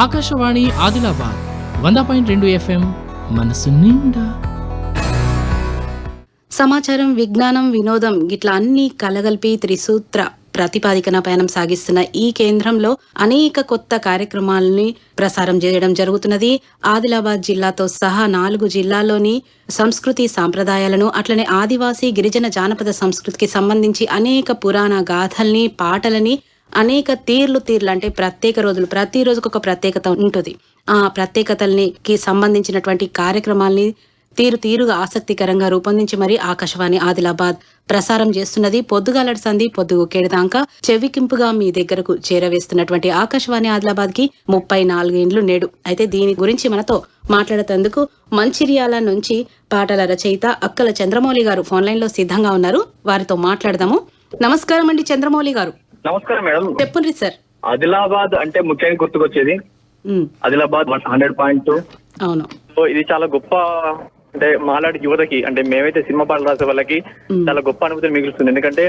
ఆకాశవాణి ఆదిలాబాద్ వంద పాయింట్ రెండు ఎఫ్ఎం మనసు నిండా. సమాచారం విజ్ఞానం వినోదం గిట్లా అన్ని కలగల్పి త్రిసూత్ర ప్రతిపాదికన పయనం సాగిస్తున్న ఈ కేంద్రంలో అనేక కొత్త కార్యక్రమాలని ప్రసారం చేయడం జరుగుతున్నది. ఆదిలాబాద్ జిల్లాతో సహా నాలుగు జిల్లాల్లోని సంస్కృతి సాంప్రదాయాలను అట్లనే ఆదివాసీ గిరిజన జానపద సంస్కృతికి సంబంధించి అనేక పురాణ గాథల్ని పాటలని అనేక తీర్లు తీర్లు అంటే ప్రత్యేక రోజులు ప్రతి రోజుకు ఒక ప్రత్యేకత ఉంటుంది. ఆ ప్రత్యేకతలకి సంబంధించినటువంటి కార్యక్రమాల్ని తీరు తీరుగా ఆసక్తికరంగా రూపొందించి మరి ఆకాశవాణి ఆదిలాబాద్ ప్రసారం చేస్తున్నది. పొద్దుగాలటి సంధి పొద్దుగు కేడదాకా చెవికింపుగా మీ దగ్గరకు చేరవేస్తున్నటువంటి ఆకాశవాణి ఆదిలాబాద్కి ముప్పై నాలుగేండ్లు నేడు. అయితే దీని గురించి మనతో మాట్లాడేందుకు మంచిర్యాల నుంచి పాటల రచయిత అక్కల చంద్రమౌళి గారు ఫోన్ లైన్లో సిద్ధంగా ఉన్నారు. వారితో మాట్లాడదాము. నమస్కారం అండి చంద్రమౌళి గారు. నమస్కారం మేడం. చెప్పుండ్రి సార్. ఆదిలాబాద్ అంటే ముఖ్యంగా గుర్తుకొచ్చేది. Adilabad hundred point two. అవును. సో ఇది చాలా గొప్ప అంటే మాలాడి యువతకి అంటే మేమైతే సినిమా పాటలు రాసే వాళ్ళకి. చాలా గొప్ప అనుభూతిని మిగులుస్తుంది. ఎందుకంటే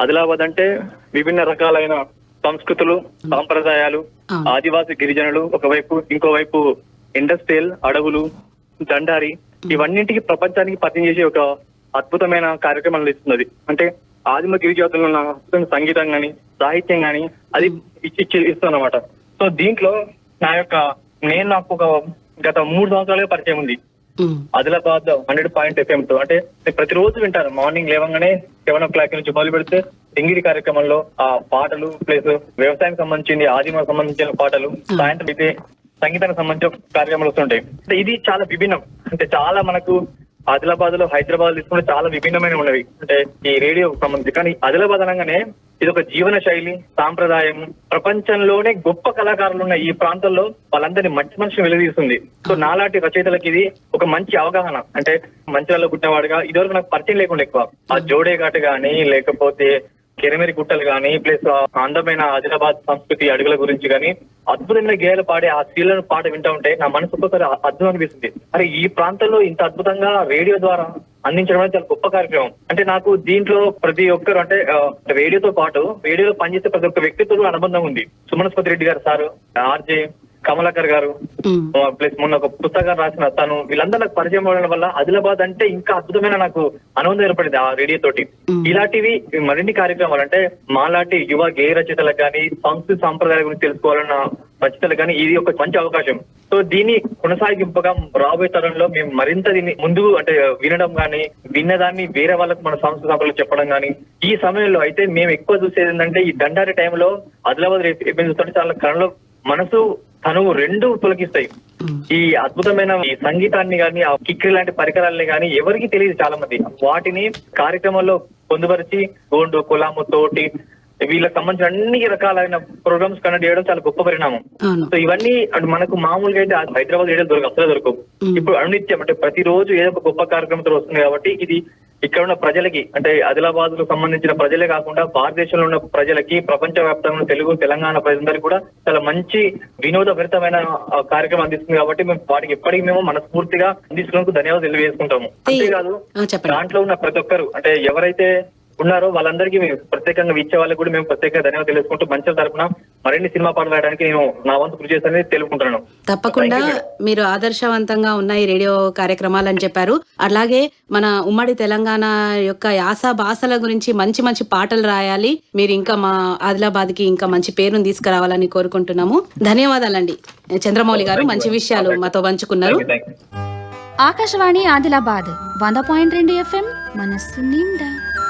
ఆదిలాబాద్ అంటే విభిన్న రకాలైన సంస్కృతులు సాంప్రదాయాలు. ఆదివాసి గిరిజనులు ఒకవైపు ఇంకోవైపు ఇండస్ట్రియల్ అడవులు దండారి ఇవన్నింటికి ప్రపంచానికి పరిచయం చేసే ఒక అద్భుతమైన కార్యక్రమాలు ఇస్తున్నది. అంటే ఆదిమ గిరిజాతుల్లో ఉన్న సంగీతం గాని సాహిత్యం గాని అది ఇచ్చి ఇస్తుందన్నమాట సో దీంట్లో నా యొక్క నేను నాకు ఒక గత మూడు సంవత్సరాలుగా పరిచయం ఉంది. ఆదిలాబాద్ హండ్రెడ్ పాయింట్ ఎఫ్ఎం తో అంటే ప్రతిరోజు వింటాను. మార్నింగ్ లేవగానే సెవెన్ ఓ క్లాక్ నుంచి మొదలు పెడితే డింగిరి కార్యక్రమంలో ఆ పాటలు ప్లస్ వ్యవసాయానికి సంబంధించింది ఆదిమ సంబంధించిన పాటలు సాయంత్రం అయితే సంగీతానికి సంబంధించిన కార్యక్రమాలు వస్తుంటాయి. అంటే ఇది చాలా విభిన్నం. అంటే చాలా మనకు ఆదిలాబాద్లో హైదరాబాద్ తీసుకుంటే చాలా విభిన్నమైన ఉన్నవి. అంటే ఈ రేడియో సంబంధించి. కానీ ఆదిలాబాద్ అనగానే ఇది ఒక జీవన శైలి సాంప్రదాయం. ప్రపంచంలోనే గొప్ప కళాకారులు ఉన్న ఈ ప్రాంతంలో వాళ్ళందరినీ మంచి మనిషిని వెలుదీస్తుంది సో నాలాంటి రచయితలకి ఇది ఒక మంచి అవగాహన. అంటే మంచిర్యాలలో పుట్టినవాడుగా ఇదివరకు నాకు పరిచయం లేకుండా ఎక్కువ. ఆ జోడే ఘాట్ గాని లేకపోతే కెరమెరి గుట్టలు కానీ ప్లస్ ఆ అందమైన ఆదిలాబాద్ సంస్కృతి అడుగుల గురించి కానీ అద్భుతమైన గేయాలు పాడే ఆ స్త్రీలను పాట వింటా ఉంటే నా మనసు ఒకసారి అద్భుతం అనిపిస్తుంది. మరి ఈ ప్రాంతంలో ఇంత అద్భుతంగా రేడియో ద్వారా అందించడం అనేది చాలా గొప్ప కార్యక్రమం. అంటే నాకు దీంట్లో ప్రతి ఒక్కరు అంటే రేడియోతో పాటు రేడియోలో పనిచేసే ప్రతి ఒక్క వ్యక్తితో అనుబంధం ఉంది. సుమనస్పతి రెడ్డి గారు సార్ ఆర్జే కమలాకర్ గారు ప్లస్ మొన్న ఒక పుస్తకం రాసిన తను వీళ్ళందరూ నాకు పరిచయం అవడం వల్ల ఆదిలాబాద్ అంటే ఇంకా అద్భుతమైన నాకు అనుబంధం ఏర్పడింది ఆ రేడియో తోటి. ఇలాంటివి మరిన్ని కార్యక్రమాలు అంటే మాలాంటి యువ గేయ రచయితలకు కానీ సంస్కృతి సాంప్రదాయాల గురించి తెలుసుకోవాలన్న రచయితలకు కానీ ఇది ఒక మంచి అవకాశం. సో దీన్ని కొనసాగింపుగా రాబోయే తరంలో మేము మరింత దీన్ని ముందు అంటే వినడం కానీ విన్నదాన్ని వేరే వాళ్ళకు మన సంస్కృతి సాంప్రదాయాలు చెప్పడం కానీ ఈ సమయంలో అయితే మేము ఎక్కువ చూసేది ఏంటంటే ఈ దండారి టైంలో ఆదిలాబాద్ ఎప్పుడు చూస్తుంటే చాలా కళలో మనసు తనువు రెండు తొలగిస్తాయి ఈ అద్భుతమైన ఈ సంగీతాన్ని గాని ఆ కిక్కి లాంటి పరికరాలని గాని ఎవరికి తెలియదు చాలా మంది వాటిని కార్యక్రమంలో పొందుపరిచి గోండు కులాము తోటి వీళ్ళకి సంబంధించిన అన్ని రకాలైన ప్రోగ్రామ్స్ కండక్ట్ చేయడం చాలా గొప్ప పరిణామం. సో ఇవన్నీ అటు మనకు మామూలుగా అయితే హైదరాబాద్ ఏరియా దొరకవు అసలు దొరకవు. ఇప్పుడు అనునిత్యం అంటే ప్రతిరోజు ఏదో ఒక గొప్ప కార్యక్రమంతో వస్తుంది కాబట్టి ఇది ఇక్కడ ఉన్న ప్రజలకి అంటే ఆదిలాబాద్కు సంబంధించిన ప్రజలే కాకుండా భారతదేశంలో ఉన్న ప్రజలకి ప్రపంచ వ్యాప్తంగా ఉన్న తెలుగు తెలంగాణ ప్రజలందరికీ కూడా చాలా మంచి వినోదభరితమైన కార్యక్రమం అందిస్తుంది కాబట్టి మేము వాటికి ఎప్పటికీ మేము మనస్ఫూర్తిగా అందిస్తున్నందుకు ధన్యవాదాలు తెలియజేసుకుంటాము. అంతేకాదు దాంట్లో ఉన్న ప్రతి ఒక్కరు అంటే ఎవరైతే ఉన్నారో వాళ్ళందరికీ మేము ప్రత్యేకంగా ఇచ్చే వాళ్ళకి కూడా మేము ప్రత్యేకంగా ధన్యవాదాలు తెలుసుకుంటూ మంచి తరపున మరిన్ని సినిమా పాటలు రాయడానికి నేను నా వంతు కృషి చేస్తానని తెలుపుకుంటున్నాను. తప్పకుండా మీరు ఆదర్శవంతంగా ఉన్న ఈ రేడియో కార్యక్రమాలు అని చెప్పారు. అలాగే మన ఉమ్మడి తెలంగాణ యొక్క యాస భాషల గురించి మంచి మంచి పాటలు రాయాలి. మీరు ఇంకా మా ఆదిలాబాద్కి ఇంకా మంచి పేరును తీసుకురావాలని కోరుకుంటున్నాము. ధన్యవాదాలండి. చంద్రమౌళి గారు మంచి విషయాలు మాతో పంచుకున్నారు. ఆకాశవాణి ఆదిలాబాద్ వంద పాయింట్ రెండు ఎఫ్ఎం మనస్సు నిండా.